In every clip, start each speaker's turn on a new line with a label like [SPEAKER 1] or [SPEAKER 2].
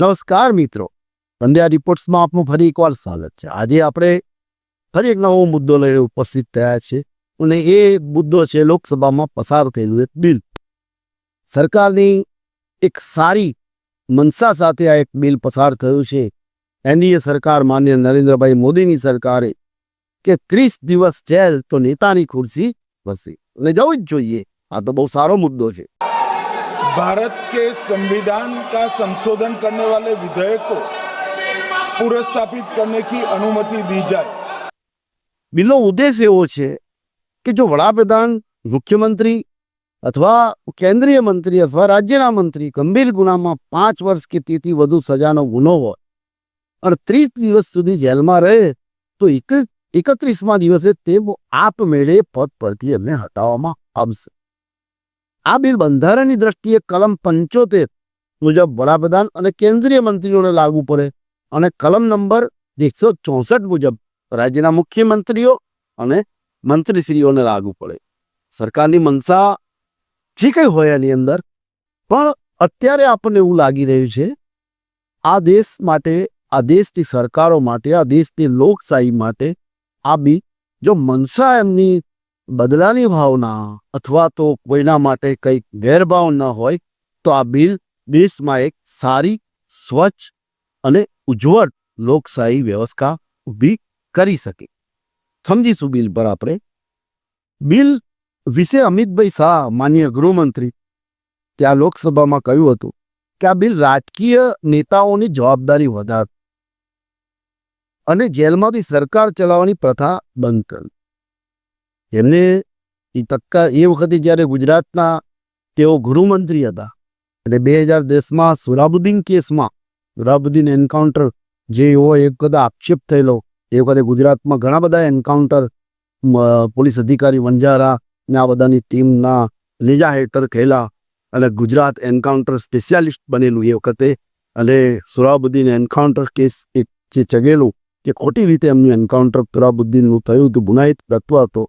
[SPEAKER 1] નમસ્કાર મિત્રો. સંધ્યા રિપોર્ટ્સમાં આપનું ફરી એકવાર સ્વાગત છે. આજે આપણે ફરી એક નવો મુદ્દો લઈને ઉપસ્થિત થયા છે અને એ મુદ્દો છે લોકસભામાં પસાર થયેલું એક બિલ. સરકારની એક સારી મનસા સાથે આ એક બિલ પસાર થયું છે. એનડીએ સરકાર, માન્ય નરેન્દ્રભાઈ મોદીની સરકારે કે ત્રીસ દિવસ જેલ તો નેતાની ખુરશી વસે અને જવું જ જોઈએ. આ તો બહુ સારો મુદ્દો છે.
[SPEAKER 2] भारत के संविधान का संशोधन करने वाले विधेयक को पुरस्थापित करने की अनुमति दी जाए
[SPEAKER 1] બિલનો ઉદ્દેશ એવો છે કે જો વડાપ્રધાન મુખ્યમંત્રી અથવા કેન્દ્રીય મંત્રી અથવા રાજ્યના મંત્રી ગંભીર ગુનામાં પાંચ વર્ષ કે તેથી વધુ સજાનો ગુનો હોય અને ત્રીસ દિવસ સુધી જેલમાં રહે તો એક એકત્રીસમાં દિવસે તે આપમેળે પદ પરથી એમને હટાવવામાં આવશે આ બિલ બંધારણની દ્રષ્ટિએ કલમ પંચોતેર મુજબ વડાપ્રધાન અને કેન્દ્રીય મંત્રીઓને લાગુ પડે અને કલમ નંબર એકસો ચોસઠ મુજબ રાજ્યના મુખ્યમંત્રીઓ અને મંત્રીશ્રીઓને લાગુ પડે. સરકારની મનસા જે કંઈ હોય એની અંદર, પણ અત્યારે આપણને એવું લાગી રહ્યું છે, આ દેશ માટે, આ દેશની સરકારો માટે, આ દેશની લોકશાહી માટે આ બી જો મનસા એમની બદલાની ભાવના અથવા તો કોઈના માટે કંઈક ગેરભાવ ન હોય, તો આ બિલ દેશમાં એક સારી, સ્વચ્છ અને ઉજ્જવળ લોકશાહી વ્યવસ્થા ઊભી કરી શકે. સમજીશું બિલ પર આપણે. બિલ વિશે અમિતભાઈ શાહ માન્ય ગૃહમંત્રી, ત્યાં લોકસભામાં કહ્યું હતું કે આ બિલ રાજકીય નેતાઓની જવાબદારી વધાર અને જેલમાંથી સરકાર ચલાવવાની પ્રથા બંધ કરી એમને એ તત્કાળ એ વખતે જ્યારે ગુજરાતના તેઓ ગૃહમંત્રી હતા, અને બે હજાર દસમાં સુરાબુદ્દીન કેસમાં, સુરાબુદ્દીન એન્કાઉન્ટર જે એવો એક વખતે આક્ષેપ થયેલો, એ વખતે ગુજરાતમાં ઘણા બધા એન્કાઉન્ટર પોલીસ અધિકારી વંજારા ને આ બધાની ટીમના નેજા હેઠળ ખેલા, અને ગુજરાત એન્કાઉન્ટર સ્પેશિયાલિસ્ટ બનેલું એ વખતે, અને સુરાબુદ્દીન એન્કાઉન્ટર કેસ એક જે ચગેલું, કે ખોટી રીતે એમનું એન્કાઉન્ટર સુરાબુદ્દીનનું થયું હતું, ગુનાહિત તત્વ હતો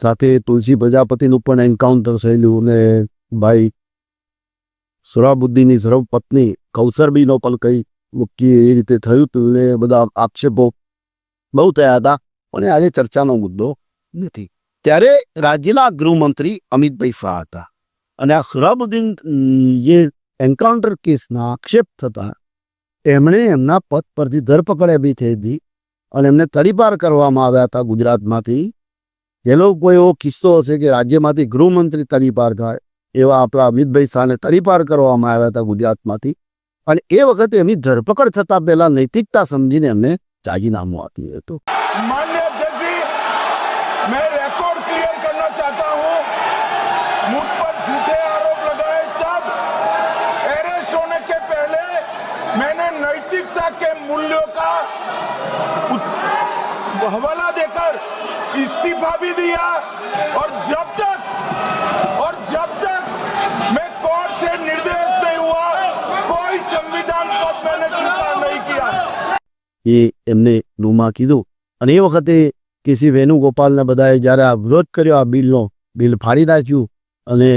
[SPEAKER 1] સાથે તુલસી પ્રજાપતિનું પણ એન્કાઉન્ટર થયેલું અને ભાઈ સુરાબુદ્દીની સર્વ પત્ની કૌસરબીનો પણ કંઈ મૂકી એ રીતે થયું હતું ને બધા આક્ષેપો બહુ થયા હતા. પણ આજે ચર્ચાનો મુદ્દો નથી. ત્યારે રાજ્યના ગૃહમંત્રી અમિતભાઈ શાહ હતા. અને આ સુરાબુદ્દીન જે એન્કાઉન્ટર કેસના આક્ષેપ થતા, એમણે એમના પદ પરથી ધરપકડ બી થઈ હતી. અને એમને તડીપાર કરવામાં આવ્યા હતા ગુજરાતમાંથી. એનો કોઈ એવો કિસ્સો હશે કે રાજ્યમાંથી ગૃહમંત્રી તડીપાર થાય એવા આપણા અમિતભાઈ શાહને તડીપાર કરવામાં આવ્યા હતા ગુજરાતમાંથી અને એ વખતે એમની ધરપકડ થતા પહેલા નૈતિકતા સમજીને એમને રાજીનામું આપી હતું
[SPEAKER 2] मान्य अध्यक्ष जी मैं रिकॉर्ड क्लियर करना चाहता हूं मुझ पर झूठे आरोप लगाए तब अरेस्ट होने के पहले मैंने नैतिकता के मूल्यों का उत- हवाला देकर इस्तीफा भी दिया और जब तक और जब तक मैं कोर्ट से निर्देश नहीं हुआ कोई संविधान पद मैंने स्वीकार नहीं किया
[SPEAKER 1] એ એમને રૂમાં કીધું અને એ વખતે કેસી વેણુગોપાલને બધાએ જ્યારે આ વિરોધ કર્યો આ બિલનો બિલ ફાડી નાખ્યું અને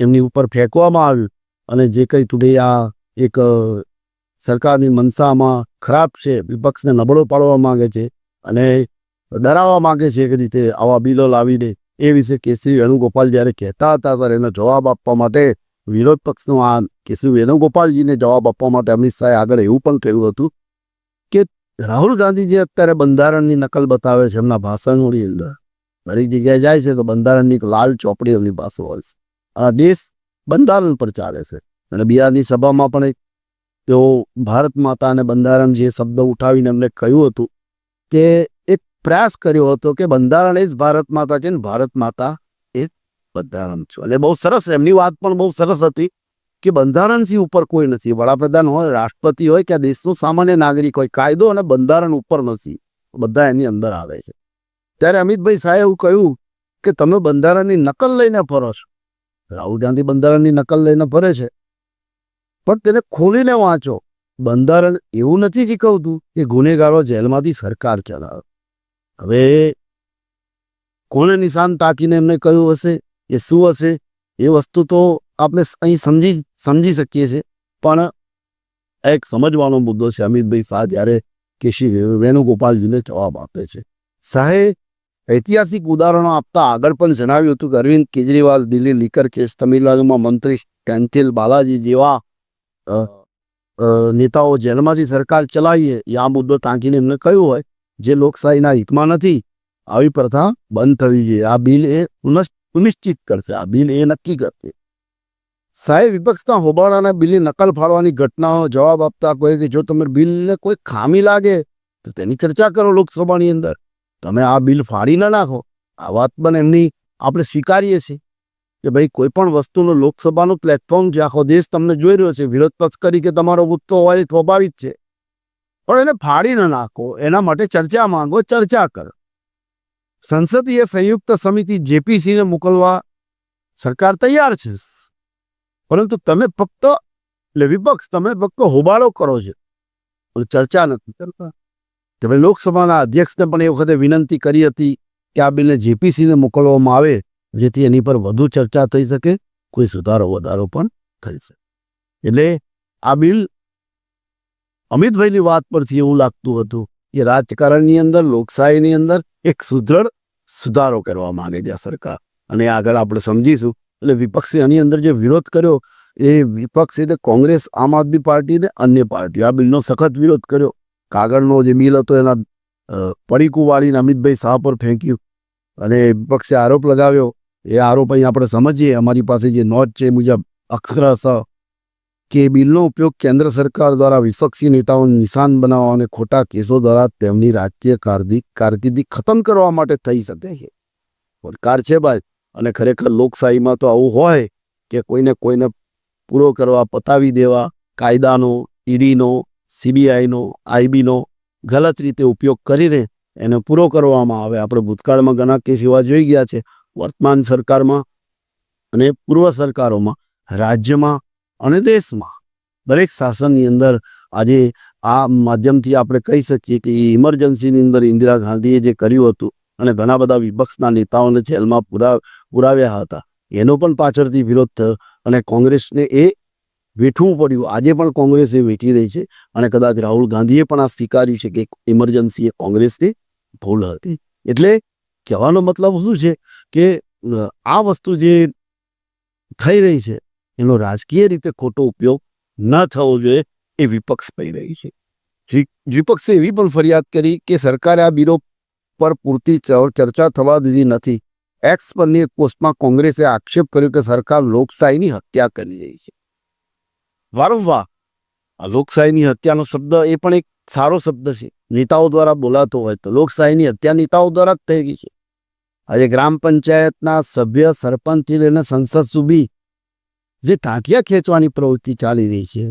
[SPEAKER 1] એમની ઉપર ફેંકવામાં આવ્યું અને જે કંઈ ટુડે આ એક અ, સરકારની મનસામાં ખરાબ છે વિપક્ષને નબળો પાડવા માંગે છે અને ડરાવવા માંગે છે એક રીતે આવા બિલો લાવીને એ વિશે કેસી વેણુગોપાલ જ્યારે કહેતા હતા ત્યારે એનો જવાબ આપવા માટે વિરોધ પક્ષનો આ કેસી વેણુગોપાલજીને જવાબ આપવા માટે અમિત શાહે આગળ એવું પણ કહ્યું હતું કે રાહુલ ગાંધીજી અત્યારે બંધારણની નકલ બતાવે છે એમના ભાષણોની અંદર, દરેક જગ્યાએ જાય છે તો બંધારણની એક લાલ ચોપડી એમની પાસે હોય છે. આ દેશ બંધારણ પર ચાલે છે. અને બિહારની સભામાં પણ એક તેઓ ભારત માતા અને બંધારણ જે શબ્દ ઉઠાવીને એમને કહ્યું હતું કે પ્રયાસ કર્યો હતો કે બંધારણ એ જ ભારત માતા છે ને ભારત માતા એ બંધારણ છે. એટલે બહુ સરસ એમની વાત પણ બહુ સરસ હતી કે બંધારણથી ઉપર કોઈ નથી. વડાપ્રધાન હોય, રાષ્ટ્રપતિ હોય કે દેશનો સામાન્ય નાગરિક હોય, કાયદો અને બંધારણ ઉપર નથી. બધા એની અંદર આવે છે. ત્યારે અમિતભાઈ શાહે એવું કહ્યું કે તમે બંધારણની નકલ લઈને ફરો છો. રાહુલ ગાંધી બંધારણની નકલ લઈને ફરે છે. પણ તેને ખોલીને વાંચો. બંધારણ એવું નથી શીખવતું કે ગુનેગારો જેલમાંથી સરકાર ચલાવે. હવે કોને નિશાન તાકીને એમને કહ્યું હશે? એ શું હશે? એ વસ્તુ તો આપણે અહીં સમજી સમજી શકીએ છીએ. પણ એક સમજવાનો મુદ્દો છે અમિતભાઈ શાહ જ્યારે કેશી વેણુગોપાલજીને જવાબ આપે છે. શાહે ઐતિહાસિક ઉદાહરણો આપતા આગળ પણ જણાવ્યું હતું કે અરવિંદ કેજરીવાલ, દિલ્હી લીકર કેસ, તમિલનાડુમાં મંત્રી કેન્થિલ બાલાજી જેવા નેતાઓ જેલમાંથી સરકાર ચલાવીએ એ આ મુદ્દો ટાંકીને એમને કહ્યું હોય જે લોકશાહીના હિતમાં નથી, આવી પ્રથા બંધ થવી જોઈએ. આ બિલ એ સુનિશ્ચિત કરશે. આ બિલ એ નક્કી કરશે. સાહેબ, વિપક્ષના હોબાળાના બિલની નકલ ફાળવાની ઘટનાઓ જવાબ આપતા કહે કે જો તમે બિલને કોઈ ખામી લાગે, તો તેની ચર્ચા કરો લોકસભાની અંદર. તમે આ બિલ ફાડી ન નાખો. આ વાત પણ એમની આપણે સ્વીકારીએ છીએ કે ભાઈ, કોઈ પણ વસ્તુનો લોકસભાનું પ્લેટફોર્મ જે આખો દેશ તમને જોઈ રહ્યો છે, વિરોધ પક્ષ તરીકે તમારો મુદ્દો હોય સ્વાભાવિક છે. પણ એને ફાડી ન નાખો. એના માટે ચર્ચા માંગો, ચર્ચા કરો. સંસદીય સંયુક્ત સમિતિ જેપીસીને મોકલવા સરકાર તૈયાર છે. પરંતુ તમે ફક્ત, એટલે વિપક્ષ, તમે ફક્ત હોબાળો કરો છો. ચર્ચા નથી કરતા. તમે લોકસભાના અધ્યક્ષને પણ એ વખતે વિનંતી કરી હતી કે આ બિલને જેપીસીને મોકલવામાં આવે, જેથી એની પર વધુ ચર્ચા થઈ શકે, કોઈ સુધારો વધારો પણ થઈ શકે. એટલે આ બિલ અમિતભાઈની વાત પરથી એવું લાગતું હતું કે રાજકારણની અંદર, લોકશાહીની અંદર એક સુદૃઢ સુધારો કરવા માંગે છે સરકાર. અને આગળ આપણે સમજીશું, એટલે વિપક્ષે આની અંદર જે વિરોધ કર્યો, એ વિપક્ષ એટલે કોંગ્રેસ, આમ આદમી પાર્ટી ને અન્ય પાર્ટીઓ. આ બિલનો સખત વિરોધ કર્યો. કાગળનો જે મિલ હતો એના પડીકું વાળીને અમિતભાઈ શાહ પર ફેંક્યું. અને વિપક્ષે આરોપ લગાવ્યો. એ આરોપ અહીં આપણે સમજીએ. અમારી પાસે જે નોટ છે એ મુજબ અક્ષરશ કે બિલનો ઉપયોગ કેન્દ્ર સરકાર દ્વારા વિપક્ષી નેતાઓને નિશાન બનાવવા અને ખોટા કેસો દ્વારા તેમની રાજકીય કારદી, કારકિર્દી ખતમ કરવા માટે થઈ શકે છે. પડકાર છે ભાઈ, અને ખરેખર લોકશાહીમાં તો આવું હોય કે કોઈને કોઈને પૂરો કરવા પતાવી દેવા, કાયદાનો, ઈડીનો, સીબીઆઈનો, આઈબીનો ગલત રીતે ઉપયોગ કરીને એને પૂરો કરવામાં આવે. આપણે ભૂતકાળમાં ઘણા કેસ એવા જોઈ ગયા છે. વર્તમાન સરકારમાં અને પૂર્વ સરકારોમાં રાજ્યમાં અને દેશમાં દરેક શાસનની અંદર આજે આ માધ્યમથી આપણે કહી શકીએ કે એ ઇમરજન્સીની અંદર ઇન્દિરા ગાંધીએ જે કર્યું હતું અને ઘણા બધા વિપક્ષના નેતાઓને જેલમાં પુરા, પુરાવ્યા હતા, એનો પણ પાછળથી વિરોધ થયો અને કોંગ્રેસને એ વેઠવું પડ્યું. આજે પણ કોંગ્રેસ એ વેઠી રહી છે અને કદાચ રાહુલ ગાંધીએ પણ આ સ્વીકાર્યું છે કે ઇમરજન્સી એ કોંગ્રેસની ભૂલ હતી. એટલે કહેવાનો મતલબ શું છે કે આ વસ્તુ જે થઈ રહી છે એનો રાજકીય રીતે ખોટો ઉપયોગ ન થવો જોઈએ એ વિપક્ષ કહી રહી છે. વિપક્ષે એવી પણ ફરિયાદ કરી કે સરકારે આ બિલો પર પૂરતી ચર્ચા થવા દીધી નથી. એક્સ પરની એક પોસ્ટમાં કોંગ્રેસે આક્ષેપ કર્યો કે સરકાર લોકશાહીની હત્યા કરી રહી છે. વારંવાર, આ લોકશાહીની હત્યાનો શબ્દ એ પણ એક સારો શબ્દ છે. નેતાઓ દ્વારા બોલાતો હોય તો લોકશાહીની હત્યા નેતાઓ દ્વારા જ થઈ ગઈ છે. આજે ગ્રામ પંચાયતના સભ્ય સરપંચથી લઈને સંસદ સુધી જે ટાંટિયા ખેંચવાની પ્રવૃત્તિ ચાલી રહી છે,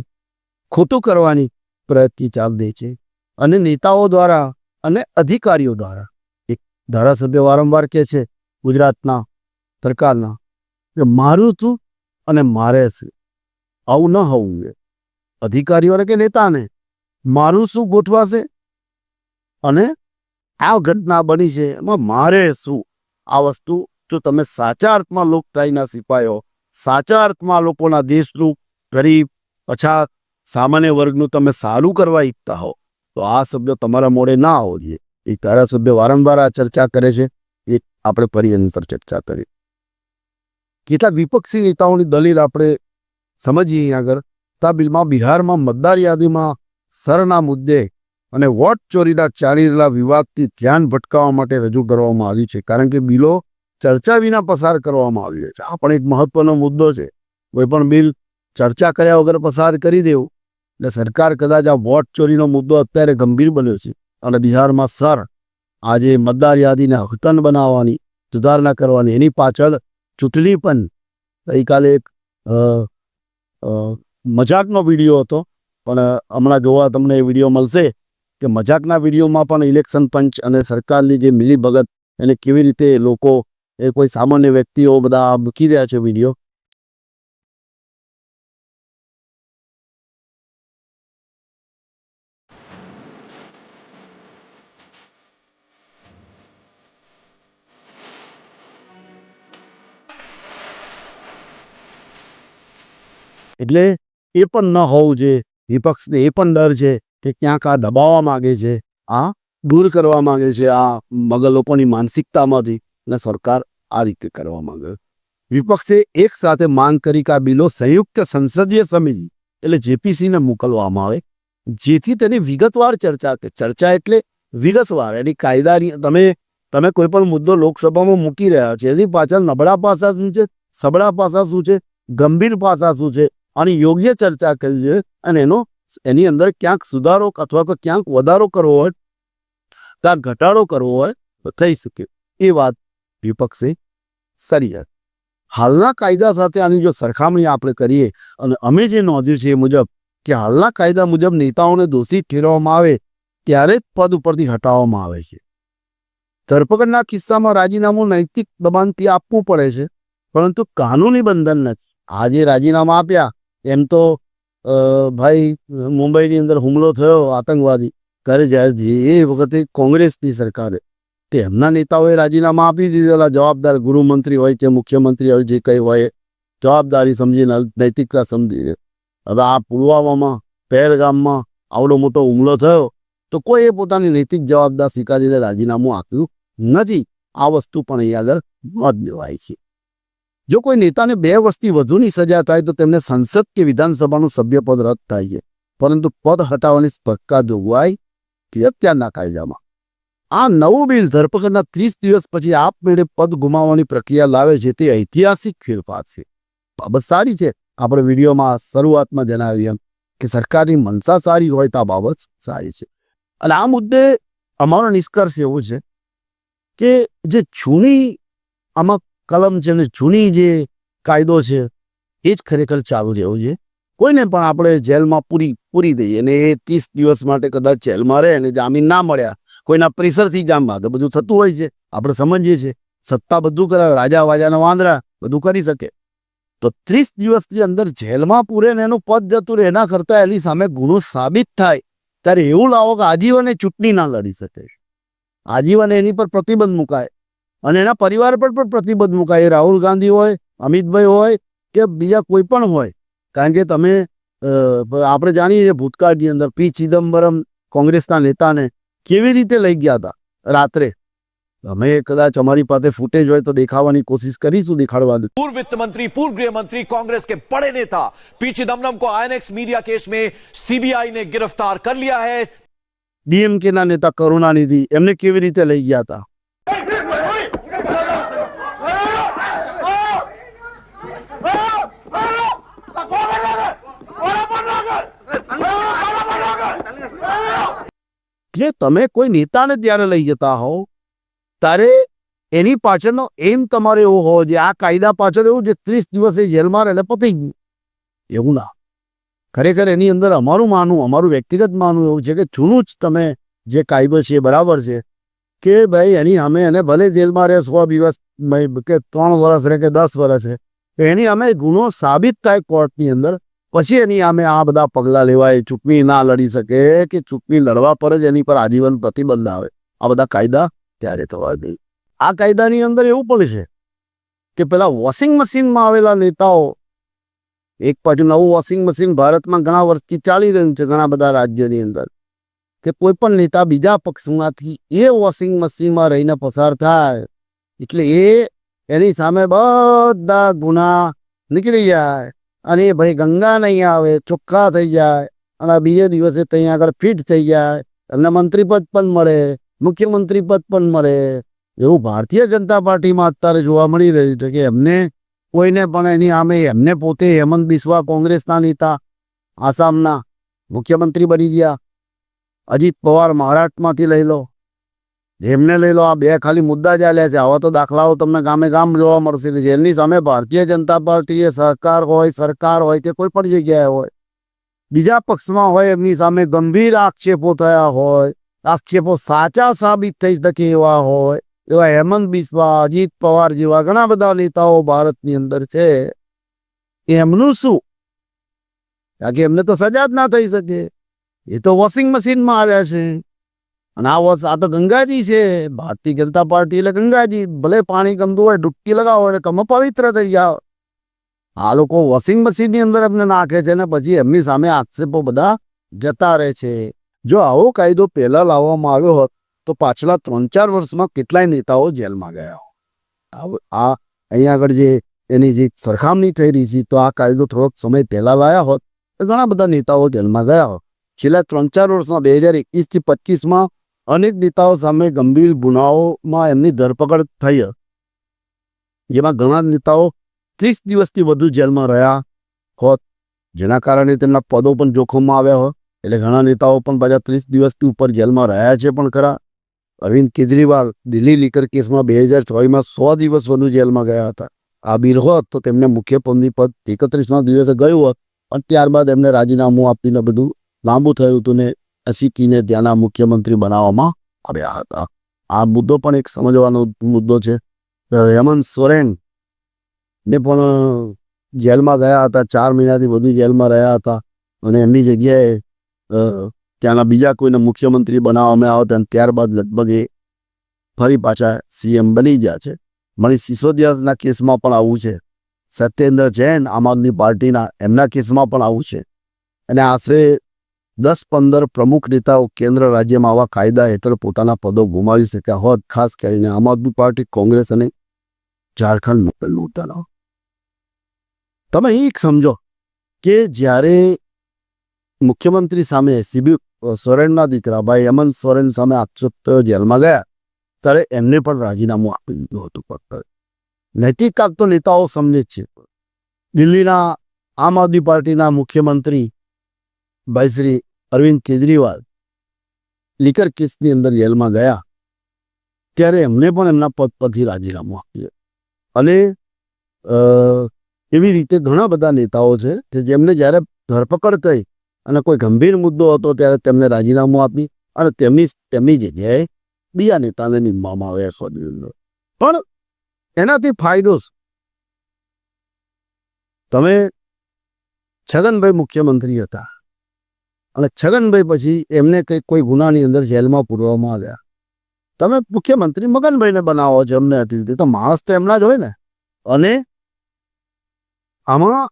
[SPEAKER 1] ખોટું કરવાની પ્રયત્ન ચાલી રહી છે અને નેતાઓ દ્વારા અને અધિકારીઓ દ્વારા. એક ધારાસભ્ય વારંવાર કહે છે ગુજરાતના સરકારના કે મારું તું અને મારે છે. આવું ન હોવું જોઈએ. અધિકારીઓને કે નેતાને મારું શું ગોઠવાશે અને આ ઘટના બની છે એમાં મારે શું? આ વસ્તુ જો તમે સાચા અર્થમાં લોકશાહીના સિપાહીઓ સાચા અર્થમાં લોકોના દેશનું ગરીબ પછાત સામાન્ય વર્ગનું તમે સારું કરવા ઈચ્છતા હો, તો આ શબ્દ તમારા મોડે ના આવો જોઈએ એ ધારાસભ્ય વારંવાર આ ચર્ચા કરે છે એ આપણે ફરી એની ચર્ચા કરી કેટલાક વિપક્ષી નેતાઓની દલીલ આપણે સમજીએ આગળ. તા બિલમાં બિહારમાં મતદાર યાદીમાં સરના મુદ્દે અને વોટ ચોરીના ચાલી રહેલા વિવાદથી ધ્યાન ભટકાવવા માટે રજૂ કરવામાં આવ્યું છે. કારણ કે બિલો ચર્ચા વિના પસાર કરવામાં આવ્યો છે. આ પણ એક મહત્વનો મુદ્દો છે. કોઈ પણ બિલ ચર્ચા કર્યા વગર પસાર કરી દેવું. એટલે સરકાર કદાચ આ વોટ ચોરીનો મુદ્દો અત્યારે ગંભીર બન્યો છે અને બિહારમાં સર આજે મતદાર યાદીને અખતન બનાવવાની, સુધારણા કરવાની, એની પાછળ ચૂંટણી પણ ગઈકાલે એક મજાકનો વીડિયો હતો. પણ હમણાં જોવા તમને એ વીડિયો મળશે કે મજાકના વિડીયોમાં પણ ઇલેક્શન પંચ અને સરકારની જે મિલીભગત એને કેવી રીતે લોકો એ કોઈ સામાન્ય વ્યક્તિઓ બધા મૂકી રહ્યા છે વીડિયો એટલે એ પણ ન હોવું જોઈએ. વિપક્ષને એ પણ ડર છે કે ક્યાંક આ દબાવવા માગે છે, આ દૂર કરવા માંગે છે આ મગલોપોની માનસિકતામાંથી. અને સરકાર આ રીતે કરવા માંગે. વિપક્ષે એક સાથે માંગ કરી કે આ બિલો સંયુક્ત સંસદીય સમિતિ, એટલે જેપીસીને મોકલવામાં આવે, જેથી તેની વિગતવાર ચર્ચા ચર્ચા એટલે વિગતવાર, એની કાયદાની તમે તમે કોઈ પણ મુદ્દો લોકસભામાં મૂકી રહ્યા છો, એની પાછળ નબળા પાસા શું છે, સબળા પાસા શું છે, ગંભીર પાસા શું છે, આની યોગ્ય ચર્ચા કરી છે, અને એનો, એની અંદર ક્યાંક સુધારો અથવા તો ક્યાંક વધારો કરવો હોય, ક્યાંક ઘટાડો કરવો હોય, તો થઈ શકે. એ વાત વિપક્ષે કરી હતી. હાલના કાયદા સાથે આની જો સરખામણી આપણે કરીએ અને અમે જે નોંધ્યું છે એ મુજબ કે હાલના કાયદા મુજબ નેતાઓને દોષિત ઠેરવવામાં આવે ત્યારે જ પદ ઉપરથી હટાવવામાં આવે છે. ધરપકડના કિસ્સામાં રાજીનામું નૈતિક દબાણથી આપવું પડે છે, પરંતુ કાનૂની બંધન નથી. આજે રાજીનામા આપ્યા, એમ તો ભાઈ, મુંબઈની અંદર હુમલો થયો, આતંકવાદી, ઘરે જાય એ વખતે કોંગ્રેસની સરકારે તે એમના નેતાઓએ રાજીનામા આપી દીધેલા, જવાબદાર ગૃહમંત્રી હોય કે મુખ્યમંત્રી હોય, જે કંઈ હોય, જવાબદારી સમજીને નૈતિકતા સમજીને હવે આ પુલવામામાં, પહેલગામમાં આવડો મોટો હુમલો થયો, તો કોઈએ પોતાની નૈતિક જવાબદાર સ્વીકારીને રાજીનામું આપ્યું નથી. આ વસ્તુ પણ અહીં આગળ મત દેવાય છે. જો કોઈ નેતાને બે વર્ષથી વધુની સજા થાય, તો તેમને સંસદ કે વિધાનસભાનું સભ્યપદ રદ થાય છે. પરંતુ પદ હટાવવાની સ્પષ્ટતા જોગવાઈ કે અત્યારના કાયદામાં? આ નવું બિલ ધરપકડના ત્રીસ દિવસ પછી આપમેળે પદ ગુમાવવાની પ્રક્રિયા લાવે છે તે ઐતિહાસિક ફેરફાર છે. બાબત સારી છે. આપણે વિડીયોમાં શરૂઆતમાં જણાવ્યું કે સરકારની મનસા સારી હોય તો આ બાબત સારી છે. અને આ મુદ્દે અમારો નિષ્કર્ષ એવો છે કે જે જૂની આમાં કલમ છે ને જૂની જે કાયદો છે એ જ ખરેખર ચાલુ રહેવું છે. કોઈને પણ આપણે જેલમાં પૂરી પૂરી દઈએ અને એ ત્રીસ દિવસ માટે કદાચ જેલમાં રહે અને જામીન ના મળ્યા કોઈના પ્રેશરથી જામ તો બધું થતું હોય છે. આપણે સમજીએ છીએ. સત્તા બધું કરાવે રાજા વાજાના વાંદરા, બધું કરી શકે. તો ત્રીસ દિવસની અંદર જેલમાં પૂરે ને એનું પદ જતું રહે, એના કરતાં એની સામે ગુનો સાબિત થાય, ત્યારે એવું લાવો કે આજીવન એ ચૂંટણી ના લડી શકે. આજીવન એની પર પ્રતિબંધ મુકાય. અને એના પરિવાર પર પણ પ્રતિબંધ મુકાય. રાહુલ ગાંધી હોય, અમિતભાઈ હોય, કે બીજા કોઈ પણ હોય. કારણ કે તમે આપણે જાણીએ છીએ ભૂતકાળની અંદર પી ચિદમ્બરમ કોંગ્રેસના નેતાને કેવી રીતે લઈ ગયા હતા રાત્રે અમે કદાચ અમારી પાસે ફૂટેજ હોય તો દેખાવાની કોશિશ કરીશું દેખાડવાની
[SPEAKER 3] पूर्व वित्त मंत्री पूर्व गृह मंत्री कांग्रेस के बड़े नेता पी चिदम्बरम को आईएनएक्स मीडिया केस में सीबीआई ने गिरफ्तार कर लिया है
[SPEAKER 1] ડીએમકેના નેતા કરુણાનિધિ એમને કેવી રીતે લઈ ગયા હતા કે તમે કોઈ નેતાને ત્યારે લઈ જતા હો ત્યારે એની પાછળનો એમ તમારે એવો હોવો જોઈએ. આ કાયદા પાછળ એવું જે ત્રીસ દિવસે જેલમાં રહે એટલે પતી ગયું. એવું ના. ખરેખર એની અંદર અમારું માનવું, અમારું વ્યક્તિગત માનવું એવું છે કે જૂનું જ તમે જે કાયદો છે એ બરાબર છે કે ભાઈ એની અમે એને ભલે જેલમાં રહે સો દિવસ કે ત્રણ વર્ષ રહે કે દસ વર્ષ રહે એની અમે ગુનો સાબિત થાય કોર્ટની અંદર પછી એની આમે આ બધા પગલાં લેવાય, ચૂંટણી ના લડી શકે કે ચૂંટણી લડવા પર જ એની પર આજીવન પ્રતિબંધ આવે. આ બધા કાયદા ત્યારે થવા દે આ કાયદાની અંદર એવું પણ છે કે પેલા વોશિંગ મશીનમાં આવેલા નેતાઓ, એક બાજુ નવું વોશિંગ મશીન ભારતમાં ઘણા વર્ષથી ચાલી રહ્યું છે, ઘણા બધા રાજ્યોની અંદર, કે કોઈ પણ નેતા બીજા પક્ષમાંથી એ વોશિંગ મશીનમાં રહીને પસાર થાય, એટલે એ એની સામે બધા ગુના નીકળી જાય. અને ભાઈ ગંગા નહીં આવે, ચોખ્ખા થઈ જાય અને બીજે દિવસે ત્યાં આગળ ફિટ થઈ જાય, એમને મંત્રી પદ પણ મળે, મુખ્યમંત્રી પદ પણ મળે. એવું ભારતીય જનતા પાર્ટીમાં અત્યારે જોવા મળી રહ્યું છે કે એમને કોઈને પણ એની સામે, એમને પોતે હેમંત બિસ્વા કોંગ્રેસના નેતા, આસામના મુખ્યમંત્રી બની ગયા. અજીત પવાર મહારાષ્ટ્રમાંથી લઈ લો. એમને લઈ લો, આ બે ખાલી મુદ્દા ચાલ્યા છે. આવા તો દાખલાઓ તમને ગામે ગામ જોવા મળશે જેમની સામે ભારતીય જનતા પાર્ટીએ સહકાર હોય, સરકાર હોય કે કોઈ પણ જગ્યાએ હોય, બીજા પક્ષમાં હોય, એમની સામે ગંભીર આક્ષેપો થયા હોય, આક્ષેપો સાચા સાબિત થઈ શકે એવા હોય, એવા હેમંત બિસ્વા, અજીત પવાર જેવા ઘણા બધા નેતાઓ ભારતની અંદર છે. એમનું શું? કારણ કે એમને તો સજા જ ના થઈ શકે. એ તો વોશિંગ મશીનમાં આવ્યા છે. અને આ વર્ષ આ તો ગંગાજી છે. ભારતીય જનતા પાર્ટી એટલે ગંગાજી. ભલે પાણી ગમતું હોય, ડૂબકી લગાવો એટલે કમ પવિત્ર થઈ જાઓ. આ લોકો વોશિંગ મશીનની અંદર એમને નાખે છે ને પછી એમની સામે આક્ષેપો બધા જતા રહે છે. જો આવો કાયદો પહેલા લાવવામાં આવ્યો હોત, તો પાછલા ત્રણ ચાર વર્ષમાં કેટલાય નેતાઓ જેલમાં ગયા. આ- અહીંયા આગળ જે એની જે સરખામણી થઈ રહી છે, તો આ કાયદો થોડોક સમય પહેલા લાયા હોત, તો ઘણા બધા નેતાઓ જેલમાં ગયા હોત. છેલ્લા ત્રણ ચાર વર્ષમાં બે હજાર એકવીસથી પચીસમાં અનેક નેતાઓ સામે ગંભીર ગુનાઓમાં એમની ધરપકડ થઈ. જેમાં ઘણા નેતાઓ ત્રીસ દિવસથી વધુ જેલમાં રહ્યા હોત, જેના કારણે તેમના પદો પણ જોખમમાં આવ્યા હોત. એટલે ઘણા નેતાઓ પણ પાછા ત્રીસ દિવસથી ઉપર જેલમાં રહ્યા છે પણ ખરા. અરવિંદ કેજરીવાલ દિલ્હી લીકર કેસમાં બે હજાર છમાં સો દિવસ વધુ જેલમાં ગયા હતા. આ બિલ હોત તો તેમને મુખ્ય પદની પદ એકત્રીસના દિવસે ગયું હોત અને ત્યારબાદ એમને રાજીનામું આપીને બધું લાંબુ થયું હતું ને અસીકીને ત્યાંના મુખ્યમંત્રી બનાવવામાં આવ્યા હતા. આ મુદ્દો પણ એક સમજવાનો મુદ્દો છે. હેમંત સોરેન ને પણ જેલમાં ગયા હતા. ચાર મહિનાથી વધુ જેલમાં રહ્યા હતા અને એમની જગ્યાએ ત્યાંના બીજા કોઈને મુખ્યમંત્રી બનાવવામાં આવ્યા હતા અને ત્યારબાદ લગભગ એ ફરી પાછા સીએમ બની ગયા છે. મનીષ સિસોદિયાના કેસમાં પણ આવું છે. સત્યેન્દ્ર જૈન આમ આદમી પાર્ટીના એમના કેસમાં પણ આવું છે. અને આશરે દસ પંદર પ્રમુખ નેતાઓ કેન્દ્ર રાજ્યમાં આવા કાયદા હેઠળ પોતાના પદો ગુમાવી શક્યા હોત, ખાસ કરીને આમ આદમી પાર્ટી, કોંગ્રેસ અને ઝારખંડ મુક્તનું તણાવ તમે એક સમજો કે જ્યારે મુખ્યમંત્રી સામે સીબી સોરેનના દીકરા ભાઈ હેમંત સોરેન સામે આક્ષેપ જેલમાં ગયા, ત્યારે એમને પણ રાજીનામું આપી દીધું હતું ફક્ત. નૈતિક કાક તો નેતાઓ સમજે છે. દિલ્હીના આમ આદમી પાર્ટીના મુખ્યમંત્રી ભાઈ શ્રી અરવિંદ કેજરીવાલ લીકર કેસની અંદર જેલમાં ગયા ત્યારે એમને પણ એમના પદ પરથી રાજીનામું આપ્યું. અને એવી રીતે ઘણા બધા નેતાઓ છે કે જેમને જ્યારે ધરપકડ થઈ અને કોઈ ગંભીર મુદ્દો હતો ત્યારે તેમને રાજીનામું આપી અને તેમની તેમની જગ્યાએ બીજા નેતાને નિમવામાં આવ્યા અંદર પણ એનાથી ફાયદો તમે છગનભાઈ મુખ્યમંત્રી હતા. અને છગનભાઈ પછી એમને કંઈક કોઈ ગુનાની અંદર જેલમાં પૂરવામાં આવ્યા. તમે મુખ્યમંત્રી મગનભાઈને બનાવો છો અમને હતી તો માણસ તો એમના જ હોય ને. અને આમાં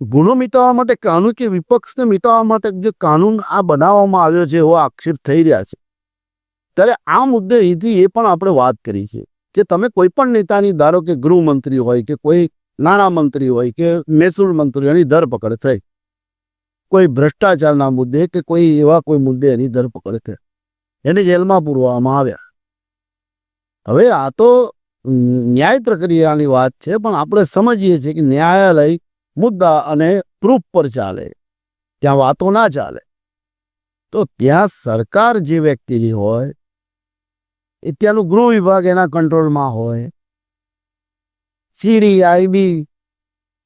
[SPEAKER 1] ગુનો મિટાવવા માટે, કાનૂન કે વિપક્ષને મિટાવવા માટે જે કાનૂન આ બનાવવામાં આવ્યો છે એવો આક્ષેપ થઈ રહ્યા છે. ત્યારે આ મુદ્દે અહીંથી એ પણ આપણે વાત કરી છે કે તમે કોઈ પણ નેતાની, ધારો કે ગૃહમંત્રી હોય કે કોઈ નાણામંત્રી હોય કે મહેસૂલ મંત્રી એની ધરપકડ થઈ. કોઈ ભ્રષ્ટાચારના મુદ્દે કે કોઈ એવા કોઈ મુદ્દે એની ધરપકડ થઈ એને જેલમાં પૂરવામાં આવ્યા. હવે આ તો ન્યાય પ્રક્રિયાની વાત છે, પણ આપણે સમજીએ છીએ કે ન્યાયાલય મુદ્દા અને પ્રૂફ પર ચાલે. ત્યાં વાતો ના ચાલે. તો ત્યાં સરકાર જે વ્યક્તિની હોય, એ ત્યાંનું ગૃહ વિભાગ એના કંટ્રોલમાં હોય. સીડી આઈબી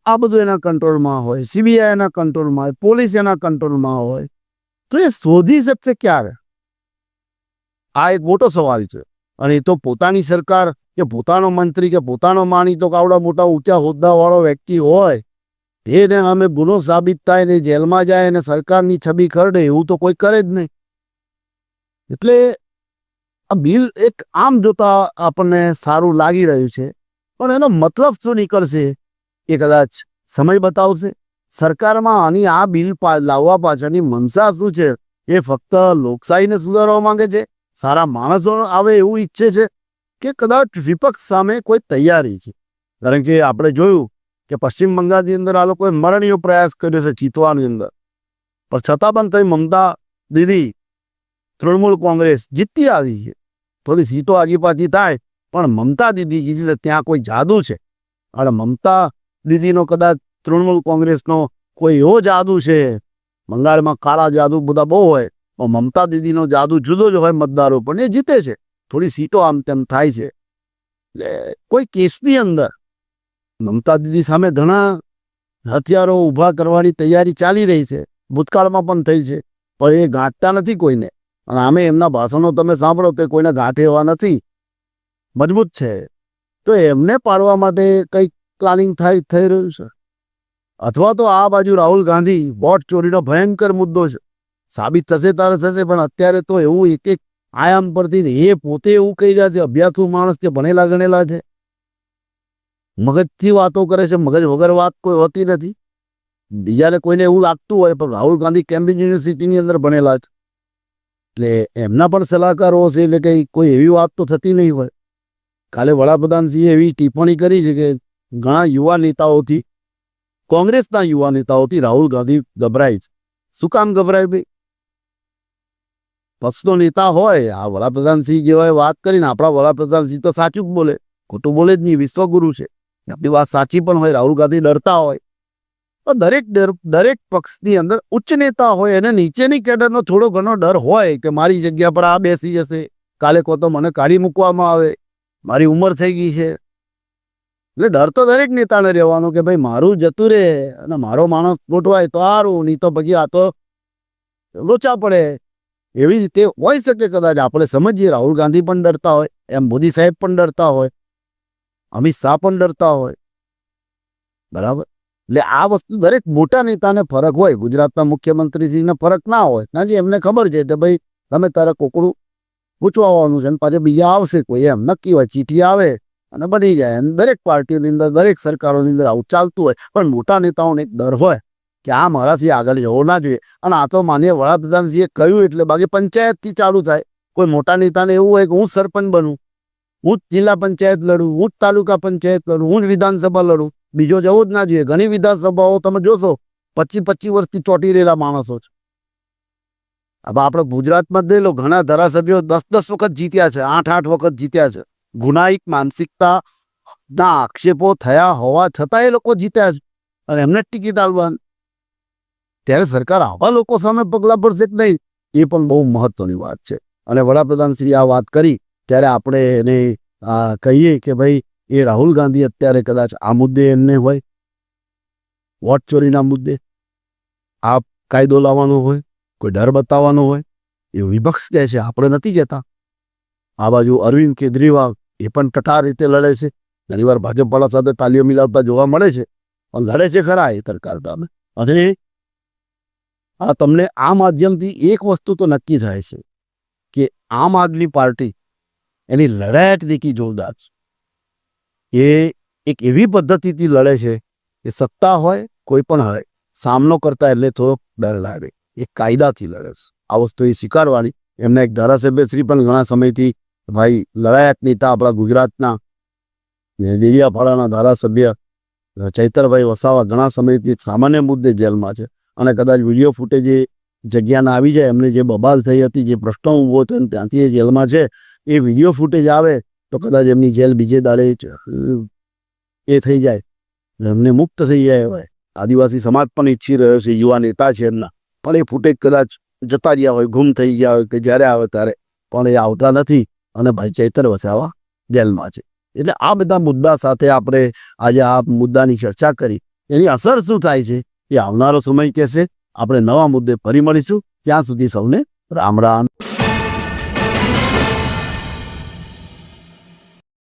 [SPEAKER 1] આ બધું એના કંટ્રોલમાં હોય સીબીઆઈ એના કંટ્રોલમાં હોય, પોલીસ એના કંટ્રોલમાં હોય. તો એ શોધી શકશે ક્યારે? આ એક મોટો સવાલ છે. અને એ તો પોતાની સરકાર કે પોતાનો મંત્રી કે પોતાનો માણી તો કાવડા મોટા ઊંચા હોદ્દાવાળો વ્યક્તિ હોય, એને અમે ગુનો સાબિત થાય ને જેલમાં જાય અને સરકારની છબી ખરડે એવું તો કોઈ કરે જ નહીં. એટલે આ બિલ એક આમ જોતા આપણને સારું લાગી રહ્યું છે. પણ એનો મતલબ શું નીકળશે? એ કદાચ સમય બતાવશે? સરકારમાં આની આ બિલ લાવવા પાછળની મનસા શું છે? એ ફક્ત લોકશાહીને સુધારવા માંગે છે? સારા માણસો આવે એવું ઈચ્છે છે? કે કદાચ વિપક્ષ સામે કોઈ તૈયારી છે? કારણ કે આપણે જોયું કે પશ્ચિમ બંગાળની અંદર આ લોકોએ મરણીયો પ્રયાસ કર્યો છે જીતવાની અંદર. પણ છતાં પણ થઈ મમતા દીદી તૃણમૂલ કોંગ્રેસ જીતી આવી છે. થોડી સીટો આગી પાછી થાય, પણ મમતા દીદી તો ત્યાં કોઈ જાદુ છે. અને મમતા દીદીનો કદાચ તૃણમૂલ કોંગ્રેસનો કોઈ એવો જાદુ છે, બંગાળમાં કાળા જાદુ બધા બહુ હોય, પણ મમતા દીદીનો જાદુ જુદો જ હોય મતદારો પણ એ જીતે છે. થોડી સીટો આમ તેમ થાય છે. એટલે કોઈ કેસની અંદર મમતા દીદી સામે ઘણા હથિયારો ઊભા કરવાની તૈયારી ચાલી રહી છે, ભૂતકાળમાં પણ થઈ છે, પણ એ ગાંઠતા નથી કોઈને. અને આમે એમના ભાષણો તમે સાંભળો કે કોઈને ગાંઠે એવા નથી. મજબૂત છે. તો એમને પાડવા માટે કંઈક પ્લાનિંગ થાય, થઈ રહ્યું છે. અથવા તો આ બાજુ રાહુલ ગાંધી વોટ ચોરીનો ભયંકર મુદ્દો છે. સાબિત થશે તારે થશે, પણ અત્યારે તો એવું એક એક આયામ પરથી એ પોતે એવું કહી રહ્યા છે, અભ્યાસુ માણસ કે ભણેલા ગણેલા છે. મગજથી વાતો કરે છે, મગજ વગર વાત કોઈ હોતી નથી. બીજાને કોઈને એવું લાગતું હોય, પણ રાહુલ ગાંધી કેમ્બ્રિજ યુનિવર્સિટીની અંદર ભણેલા છે. એટલે એમના પણ સલાહકારો હશે એટલે કંઈ કોઈ એવી વાત તો થતી નહીં હોય. કાલે વડાપ્રધાનશ્રીએ એવી ટિપ્પણી કરી છે કે ઘણા યુવા નેતાઓથી, કોંગ્રેસના યુવા નેતાઓથી રાહુલ ગાંધી ગભરાય છે. શું કામ ગભરાય ભાઈ? પક્ષનો નેતા હોય, આ વડાપ્રધાનસિંહ જેવાએ વાત કરીને આપણા વડાપ્રધાનસિંહ તો સાચું જ બોલે. ખોટું બોલે જ નહીં, વિશ્વગુરુ છે. આપણી વાત સાચી પણ હોય, રાહુલ ગાંધી ડરતા હોય. તો દરેક ડર, દરેક પક્ષની અંદર ઉચ્ચ નેતા હોય અને નીચેની કેડરનો થોડો ઘણો ડર હોય કે મારી જગ્યા પર આ બેસી જશે, કાલે કો તો મને કાઢી મૂકવામાં આવે. મારી ઉંમર થઈ ગઈ છે. એટલે ડર તો દરેક નેતાને રહેવાનો કે ભાઈ મારું જતું રહે અને મારો માણસ ગોઠવાય તો સારું, નહીં તો પછી આ તો લોચા પડે. એવી રીતે હોઈ શકે કદાચ, આપણે સમજીએ, રાહુલ ગાંધી પણ ડરતા હોય, એમ મોદી સાહેબ પણ ડરતા હોય, અમિત શાહ પણ ડરતા હોય. બરાબર? એટલે આ વસ્તુ દરેક મોટા નેતાને ફરક હોય, ગુજરાતના મુખ્યમંત્રીશ્રીને ફરક ના હોય. ના જે, એમને ખબર છે કે ભાઈ તમે તારે કોકડું પૂછવાનું છે અને પાછા બીજા આવશે કોઈ એમ. નક્કી હોય, ચીઠી આવે અને બની જાય. અને દરેક પાર્ટીઓની અંદર, દરેક સરકારોની અંદર આવું ચાલતું હોય. પણ મોટા નેતાઓને એક ડર હોય કે આ મારાથી આગળ જવો ના જોઈએ. અને આ તો માન્ય વડાપ્રધાનજીએ કહ્યું એટલે બાકી પંચાયતથી ચાલુ થાય. કોઈ મોટા નેતાને એવું હોય કે હું સરપંચ બનું, હું જ જિલ્લા પંચાયત લડું, હું જ તાલુકા પંચાયત લડું, હું જ વિધાનસભા લડું. બીજો જવું જ ના જોઈએ. ઘણી વિધાનસભાઓ તમે જોશો, પચીસ પચીસ વર્ષથી ચોંટી રહેલા માણસો છે. હવે આપણે ગુજરાતમાં જ લઈ લો, ઘણા ધારાસભ્યો દસ દસ વખત જીત્યા છે, આઠ આઠ વખત જીત્યા છે. ગુનાહિક માનસિકતા ના આક્ષેપો થયા હોવા છતાં એ લોકો જીત્યા છે અને એમને ટિકિટ આલવાની. ત્યારે સરકાર આવા લોકો સામે પગલાં ભરશે કે નહીં, એ પણ બહુ મહત્વની વાત છે. અને વડાપ્રધાન શ્રી આ વાત કરી, ત્યારે આપણે એને કહીએ કે ભાઈ, એ રાહુલ ગાંધી અત્યારે કદાચ આ મુદ્દે એમને હોય. વોટ ચોરીના મુદ્દે. આ કાયદો લાવવાનો હોય, કોઈ ડર બતાવવાનો હોય, એ વિપક્ષ કહે છે, આપણે નથી કહેતા. આ બાજુ અરવિંદ કેજરીવાલ એ પણ ટટાર રીતે લડે છે. ઘણીવાર ભાજપવાળા સાથે તાલીઓ મિલાવતા જોવા મળે છે. પણ લડે છે ખરા એ સરકાર સામે અને આ તમને આ માધ્યમથી એક વસ્તુ તો નક્કી થાય છે કે આમ આદમી પાર્ટી એની લડાયત નીતિ જોરદાર છે. એ એક એવી પદ્ધતિથી લડે છે કે સત્તા હોય, કોઈ પણ હોય, સામનો કરતા એટલે થોડોક ડર લાગે. એ કાયદાથી લડે છે. આ વસ્તુ એ સ્વીકારવાની. એમના એક ધારાસભ્યશ્રી પણ ઘણા સમયથી ભાઈ લડાયત નેતા આપણા ગુજરાતના ડેડિયાપાડાના ધારાસભ્ય ચૈતરભાઈ વસાવા ઘણા સમયથી સામાન્ય મુદ્દે જેલમાં છે અને કદાચ વીડિયો ફૂટેજ એ જગ્યાના આવી જાય, એમને જે બબાલ થઈ હતી, જે પ્રશ્નો ઊભો થયો ત્યાંથી એ જેલમાં છે, એ વીડિયો ફૂટેજ આવે તો કદાચ એમની જેલ બીજે દાડે એ થઈ જાય. એમને મુક્ત થઈ જાય હોય. આદિવાસી સમાજ પણ ઈચ્છી રહ્યો છે, યુવા નેતા છે એમના. પણ એ ફૂટેજ કદાચ જતા રહ્યા હોય, ગુમ થઈ ગયા હોય કે જ્યારે આવે ત્યારે. પણ એ આવતા નથી. અને ભાઈ ચૈતર વસાવા જેલમાં છે. એટલે આ બધા મુદ્દા સાથે આપણે આજે આ મુદ્દાની ચર્ચા કરી. એની અસર શું થાય છે એ આવનારો સમય કહેશે. આપણે નવા મુદ્દે ફરી મળીશું. ત્યાં સુધી સૌને રામ રામ.